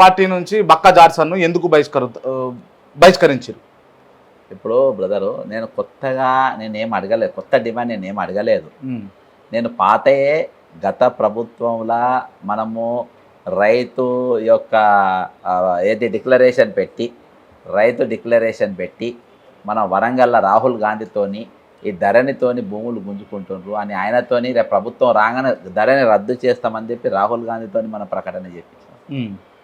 Party నుంచి బక్క జార్సన్ను ఎందుకు బహిష్కరు బహిష్కరించారు ఇప్పుడు బ్రదరు నేను కొత్తగా నేనేం అడగలేదు. కొత్త డిమాండ్ నేనేం అడగలేదు. నేను పాతయే గత ప్రభుత్వంలా మనము రైతు యొక్క ఏది డిక్లరేషన్ పెట్టి రైతు డిక్లరేషన్ పెట్టి మన వరంగల్ల రాహుల్ గాంధీతోని ఈ ధరణితోని భూములు గుంజుకుంటుండ్రు అని ఆయనతోని రేపు ప్రభుత్వం రాగానే ధరణి రద్దు చేస్తామని చెప్పి రాహుల్ గాంధీతోని మన ప్రకటన చేపించాం.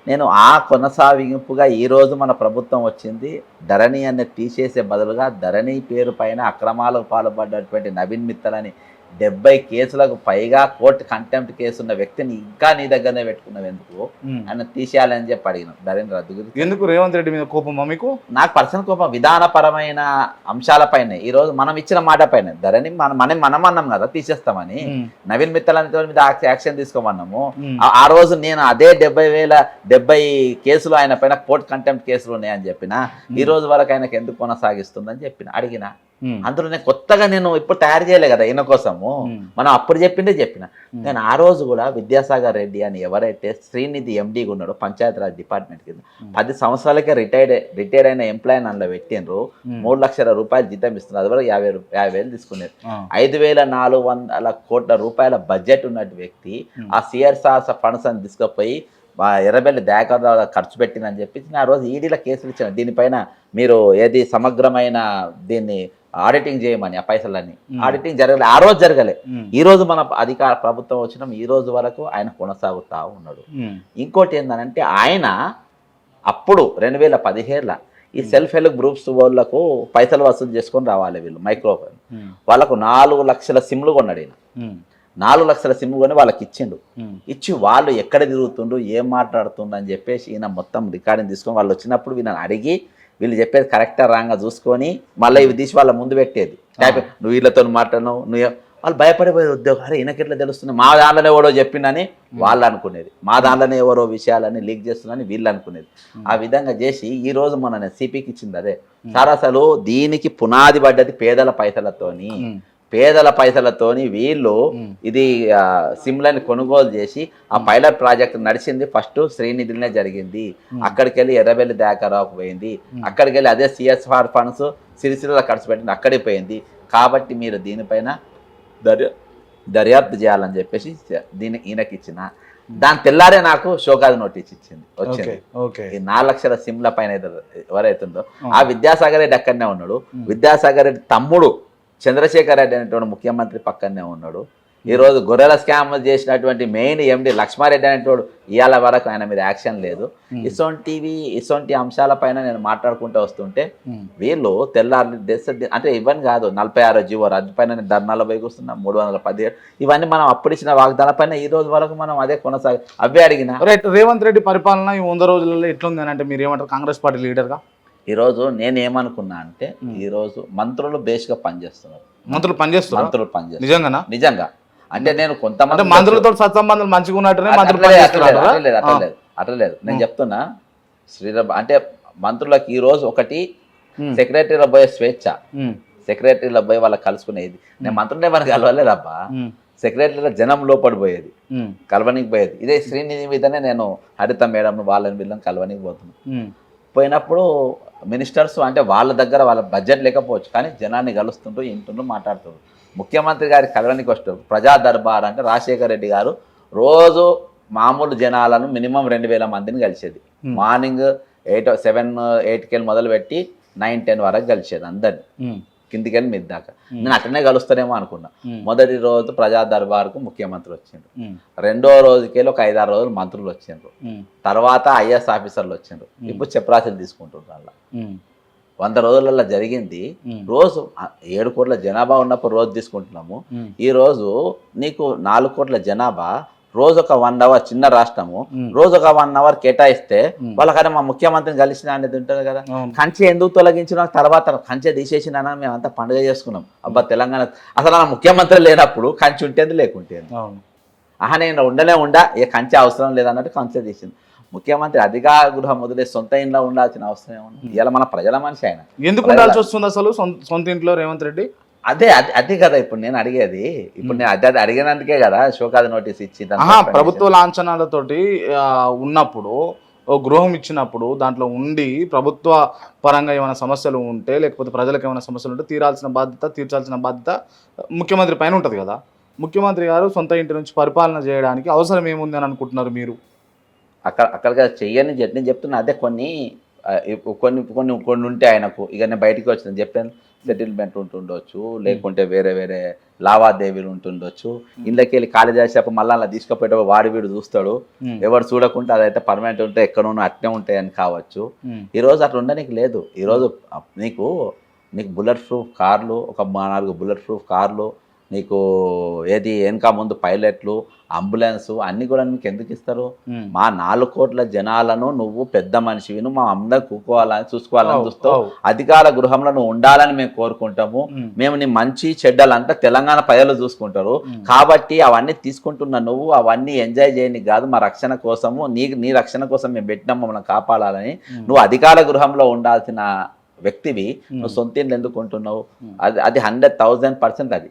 నేను ఆ కొనసాగింపుగా ఈరోజు మన ప్రభుత్వం వచ్చింది. ధరణి అనే తీసేసే బదులుగా ధరణి పేరు పైన అక్రమాలకు పాల్పడ్డటువంటి నవీన్ మిత్తలని డెబ్బై కేసులకు పైగా కోర్టు కంటెంప్ట్ కేసు ఉన్న వ్యక్తిని ఇంకా నీ దగ్గరనే పెట్టుకున్నావు ఎందుకు? ఆయన తీసేయాలని చెప్పి అడిగినాం. ధరణి రద్దు గురించి. ఎందుకు రేవంత్ రెడ్డి మీద కోపమా మీకు? నాకు పర్సనల్ కోపం విధానపరమైన అంశాలపైనే ఈరోజు మనం ఇచ్చిన మాట పైన. ధరణి మనం మనం మనం అన్నాం కదా తీసేస్తామని. నవీన్ మిత్తలని మీద యాక్- యాక్షన్ తీసుకోమన్నాము. ఆ- ఆ రోజు నేను అదే డెబ్బై వేల డెబ్బై కేసులు ఆయన పైన కోర్ట్ కంటెంప్ట్ కేసులు ఉన్నాయని చెప్పిన ఈ రోజు వరకు ఆయనకు ఎందుకు కొనసాగిస్తుందని చెప్పిన అడిగిన. అందులో నేను కొత్తగా నేను ఇప్పుడు తయారు చేయలే కదా ఈయన కోసము. మనం అప్పుడు చెప్పిందే చెప్పిన. నేను ఆ రోజు కూడా విద్యాసాగర్ రెడ్డి అని ఎవరైతే శ్రీనిధి ఎండీగా ఉన్నాడో పంచాయతీరాజ్ డిపార్ట్మెంట్ కింద పది సంవత్సరాలకే రిటైర్డ్ రిటైర్డ్ అయిన ఎంప్లాయ్ అందులో పెట్టిండ్రు. మూడు లక్షల రూపాయలు జీతం ఇస్తున్నారు. అది వరకు యాభై యాభై వేలు తీసుకునేది ఐదు వేల నాలుగు వందల కోట్ల రూపాయల బడ్జెట్ ఉన్నట్టు వ్యక్తి ఆ సిఆర్సాస్ ఫండ్స్ అని తీసుకుపోయి మా ఎర్రబెల్లి దయాకర్ ఖర్చు పెట్టిందని చెప్పి నేను ఆ రోజు ఈడీల కేసులు ఇచ్చిన. దీనిపైన మీరు ఏది సమగ్రమైన దీన్ని ఆడిటింగ్ చేయమని ఆ పైసలన్నీ. ఆడిటింగ్ జరగలే. ఆ రోజు జరగలే. ఈ రోజు మన అధికార ప్రభుత్వం వచ్చిన. ఈ రోజు వరకు ఆయన కొనసాగుతా ఉన్నాడు. ఇంకోటి ఏంటంటే ఆయన అప్పుడు రెండు వేల పదిహేడుల ఈ సెల్ఫ్ హెల్ప్ గ్రూప్స్ వాళ్ళకు పైసలు వసూలు చేసుకొని రావాలి వీళ్ళు. మైక్రోఫోన్ వాళ్ళకు నాలుగు లక్షల సిమ్లు కొన్నాడు ఈయన. నాలుగు లక్షల సిమ్ కొని వాళ్ళకి ఇచ్చిండు. ఇచ్చి వాళ్ళు ఎక్కడ తిరుగుతుండ్రు ఏం మాట్లాడుతుండ్రు అని చెప్పేసి ఈయన మొత్తం రికార్డింగ్ తీసుకొని వాళ్ళు వచ్చినప్పుడు వీళ్ళని అడిగి వీళ్ళు చెప్పేది కరెక్టా రాంగా చూసుకొని మళ్ళీ ఇవి తీసి వాళ్ళ ముందు పెట్టేది. నువ్వు వీళ్ళతో మాట్లాడినావు నువ్వు వాళ్ళు భయపడిపోయే ఉద్యోగం అరే ఈయనకెట్లా తెలుస్తుంది? మా దాంట్లోనే ఎవడో చెప్పిండని వాళ్ళు అనుకునేది. మా దాంట్లోనే ఎవరో విషయాలని లీక్ చేస్తుందని వీళ్ళు అనుకునేది. ఆ విధంగా చేసి ఈ రోజు మన సిపికి ఇచ్చింది అదే. సార్ అసలు దీనికి పునాది పడ్డది పేదల పైసలతోని పేదల పైసలతోని వీళ్ళు ఇది సిమ్లని కొనుగోలు చేసి ఆ పైలట్ ప్రాజెక్ట్ నడిచింది ఫస్ట్ శ్రీనిధిలోనే జరిగింది. అక్కడికి వెళ్ళి ఎర్రబెల్లి దాకారావుకు పోయింది. అక్కడికి వెళ్ళి అదే సిఎస్ఆర్ ఫండ్స్ సిరిసిల్ల ఖర్చు పెట్టింది అక్కడికి పోయింది. కాబట్టి మీరు దీనిపైన దర్యా దర్యాప్తు చేయాలని చెప్పేసి దీని ఈయనకి ఇచ్చిన దాని తెల్లారే నాకు షోకాజ్ నోటీస్ ఇచ్చింది వచ్చింది. ఈ నాలుగు లక్షల సిమ్ల పైన ఎవరైతుందో ఆ. విద్యాసాగర్ రెడ్డి అక్కడనే ఉన్నాడు. విద్యాసాగర్ రెడ్డి తమ్ముడు చంద్రశేఖర్ రెడ్డి అనేటువంటి ముఖ్యమంత్రి పక్కనే ఉన్నాడు. ఈ రోజు గొర్రెల స్కామ్ చేసినటువంటి మెయిన్ ఎండి లక్ష్మారెడ్డి అనేటోడు ఇవాళ వరకు ఆయన మీద యాక్షన్ లేదు. ఇసొంటివి ఇసొంటి అంశాలపైన నేను మాట్లాడుకుంటూ వస్తుంటే వీళ్ళు తెల్లారి దేశ అంటే ఇవన్నీ కాదు నలభై ఆరో జీవో రద్దు పైన నేను ధర్నాలో కూర్చున్నా మూడు వందల పదిహేడు. ఇవన్నీ మనం అప్పుడు ఇచ్చిన వాగ్దానాల పైన ఈ రోజు వరకు మనం అదే కొనసాగి అవే అడిగిన. రైట్ రేవంత్ రెడ్డి పరిపాలన ఈ వంద రోజులలో ఎట్లుంది అని అంటే మీరు ఏమంటారు? కాంగ్రెస్ పార్టీ లీడర్గా? ఈరోజు నేను ఏమనుకున్నా అంటే ఈరోజు మంత్రులు బేస్గా పనిచేస్తున్నారు. మంత్రులు పనిచేస్తారు మంత్రులు పనిచేస్తారు నిజంగానా? నిజంగా. అంటే నేను కొంతమంది మంత్రులతో సత్సంబంధాలు మంచిగా ఉన్నట్టునే మంత్రులు అట్లా లేదు, పనిచేస్తున్నారు అట్లా లేదు, అట్లా లేదు, అట్లా లేదు. నేను చెప్తున్నా శ్రీరామ్ అంటే మంత్రులకు ఈ రోజు ఒకటి సెక్రటరీలో పోయే స్వేచ్ఛ. సెక్రటరీలో పోయి వాళ్ళకి కలుసుకునేది నేను మంత్రులే మనకు కలవలేదబ్బా. సెక్రటరీలో జనం లోపడి పోయేది. కలవనికి పోయేది. ఇదే శ్రీనిధి మీదనే నేను హరిత మేడం వాళ్ళని వీళ్ళని కలవనికి పోతున్నాను పోయినప్పుడు మినిస్టర్స్ అంటే వాళ్ళ దగ్గర వాళ్ళ బడ్జెట్ లేకపోవచ్చు కానీ జనాన్ని కలుస్తుంటూ ఇంటుంటూ మాట్లాడుతుండ్రు. ముఖ్యమంత్రి గారి కలవనికి వస్తారు ప్రజా దర్బార్ అంటే రాజశేఖర రెడ్డి గారు రోజు మామూలు జనాలను మినిమం రెండు వేల మందిని కలిసేది. మార్నింగ్ ఎయిట్ సెవెన్ ఎయిట్కి వెళ్ళి మొదలుపెట్టి నైన్ టెన్ వరకు కలిసేది అందరిని. కిందికి వెళ్ళి మీద దాకా నేను అట్లనే కలుస్తానేమో అనుకున్నా. మొదటి రోజు ప్రజా దర్బార్కు ముఖ్యమంత్రి వచ్చిండ్రు. రెండో రోజుకి వెళ్ళి ఒక ఐదారు రోజులు మంత్రులు వచ్చిండ్రు. తర్వాత ఐఎస్ ఆఫీసర్లు వచ్చిండ్రు. ఇప్పుడు చెప్రాసీలు తీసుకుంటున్నారు అలా. వంద రోజులలో జరిగింది. రోజు ఏడు కోట్ల జనాభా ఉన్నప్పుడు రోజు తీసుకుంటున్నాము. ఈ రోజు నీకు నాలుగు కోట్ల జనాభా రోజు ఒక వన్ అవర్ చిన్న రాష్ట్రము రోజు ఒక వన్ అవర్ కేటాయిస్తే వాళ్ళకన్నా మా ముఖ్యమంత్రిని కలిసిన అనేది ఉంటుంది కదా. కంచె ఎందుకు తొలగించిన తర్వాత కంచె తీసేసిన మేమంతా పండుగ చేసుకున్నాం. అబ్బా తెలంగాణ అసలు నా ముఖ్యమంత్రి లేనప్పుడు కంచె ఉంటేంది లేకుంటేంది. ఆహా నేను ఉండనే ఉండా ఏ కంచె అవసరం లేదన్నట్టు కంచె తీసింది. ముఖ్యమంత్రి అధికా గృహం వదిలే సొంత ఇంట్లో ఉండాల్సిన అవసరం ఏముంది? ఇలా మన ప్రజల మనిషి ఆయన. ఎందుకు ఉండాల్సి వస్తుంది అసలు సొంత ఇంట్లో రేవంత్ రెడ్డి? అదే అది అదే కదా ఇప్పుడు నేను అడిగేది. ఇప్పుడు నేను అదే అడిగినందుకే కదా షోకాది నోటీస్ ఇచ్చి ప్రభుత్వ లాంఛనాలతోటి ఉన్నప్పుడు ఓ గృహం ఇచ్చినప్పుడు దాంట్లో ఉండి ప్రభుత్వ పరంగా ఏమైనా సమస్యలు ఉంటే లేకపోతే ప్రజలకు ఏమైనా సమస్యలు ఉంటే తీరాల్సిన బాధ్యత తీర్చాల్సిన బాధ్యత ముఖ్యమంత్రి పైన ఉంటుంది కదా. ముఖ్యమంత్రి గారు సొంత ఇంటి నుంచి పరిపాలన చేయడానికి అవసరం ఏముంది అని అనుకుంటున్నారు మీరు? అక్కడ అక్కడికి చెయ్యని నేను చెప్తున్నా అదే కొన్ని కొన్ని కొన్ని కొన్ని ఉంటే ఆయనకు ఇక నేను బయటికి వచ్చిన చెప్పాను. సెటిల్మెంట్ ఉంటుండొచ్చు లేకుంటే వేరే వేరే లావాదేవీలు ఉంటుండొచ్చు. ఇళ్ళకి వెళ్ళి ఖాళీ చేసేటప్పుడు మళ్ళీ అలా తీసుకుపోయేటప్పుడు వాడి వీడు చూస్తాడు. ఎవరు చూడకుంటే అదైతే పర్మనెంట్ ఉంటే ఎక్కడో అట్నే ఉంటాయని కావచ్చు. ఉమ్, ఈ రోజు అట్లా ఉండడానికి లేదు. ఈరోజు నీకు నీకు బుల్లెట్ ప్రూఫ్ కార్లు ఒక నాలుగు బుల్లెట్ ప్రూఫ్ కార్లు నీకు ఏది వెనక ముందు పైలట్లు అంబులెన్స్ అన్నీ కూడా నీకు ఎందుకు ఇస్తారు. మా నాలుగు కోట్ల జనాలను నువ్వు పెద్ద మనిషివి నువ్వు మా అందరు కూకోవాలని చూసుకోవాలని చూస్తావు. అధికార గృహంలో నువ్వు ఉండాలని మేము కోరుకుంటాము మేము నీ మంచి చెడ్డలంతా తెలంగాణ ప్రజలు చూసుకుంటారు. కాబట్టి అవన్నీ తీసుకుంటున్న నువ్వు అవన్నీ ఎంజాయ్ చేయని కాదు మా రక్షణ కోసము నీ నీ రక్షణ కోసం మేము పెట్టినాం మమ్మల్ని కాపాడాలని. నువ్వు అధికార గృహంలో ఉండాల్సిన వ్యక్తివి. నువ్వు సొంత ఎందుకు ఉంటున్నావు. అది అది హండ్రెడ్ థౌజండ్ పర్సెంట్ అది